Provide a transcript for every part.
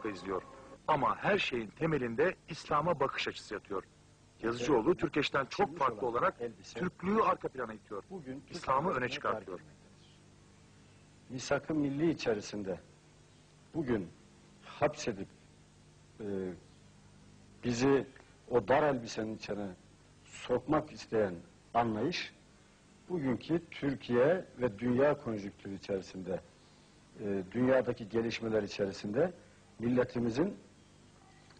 politika izliyor. Ama her şeyin temelinde İslam'a bakış açısı yatıyor. Yazıcıoğlu Türkeş'ten çok farklı olarak Türklüğü arka plana itiyor. İslam'ı öne çıkartıyor. Misak-ı milli içerisinde bugün hapsedip e, bizi o dar elbisenin içine sokmak isteyen anlayış bugünkü Türkiye ve dünya konjüktürü içerisinde e, dünyadaki gelişmeler içerisinde milletimizin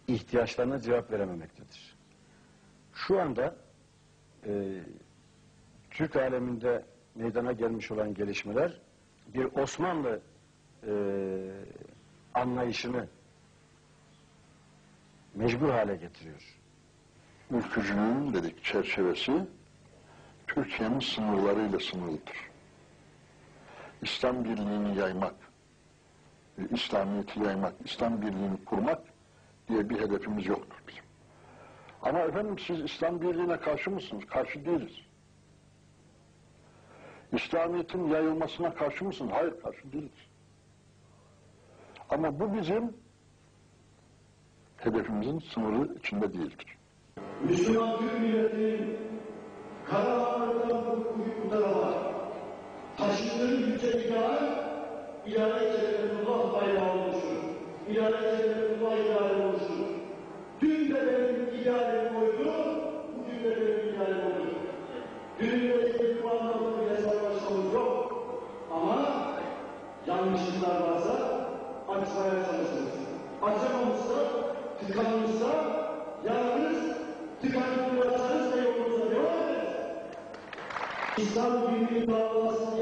ihtiyaçlarına cevap verememektedir. Şu anda e, Türk aleminde meydana gelmiş olan gelişmeler bir Osmanlı e, anlayışını mecbur hale getiriyor. ülkücülüğün dedik çerçevesi Türkiye'nin sınırlarıyla sınırlıdır. İslam birliğini yaymak, İslamiyet'i yaymak, İslam birliğini kurmak diye bir hedefimiz yoktur bizim. Ama efendim siz İslam birliğine karşı mısınız? Karşı değiliz. İslamiyet'in yayılmasına karşı mısınız? Hayır, karşı değiliz. Ama bu bizim hedefimizin sınırı içinde değildir. Müslüman Türk milletinin Karabağ'dan bu tarafa taşıdığı yüce ideal bayrağı Celalulllah ideali olmuştur. Dün de benim idealim oydu, bugün de benim idealim oydu. Dünle ilgili Kur'an'da bir hesaplaşmamız yok. Ama yanlışlıklar varsa açmaya çalışırız. Açamamışsa, tıkanmışsa yalnız tıkanıp bıraksanız da yolunuza devam ederiz. İslam birliği davası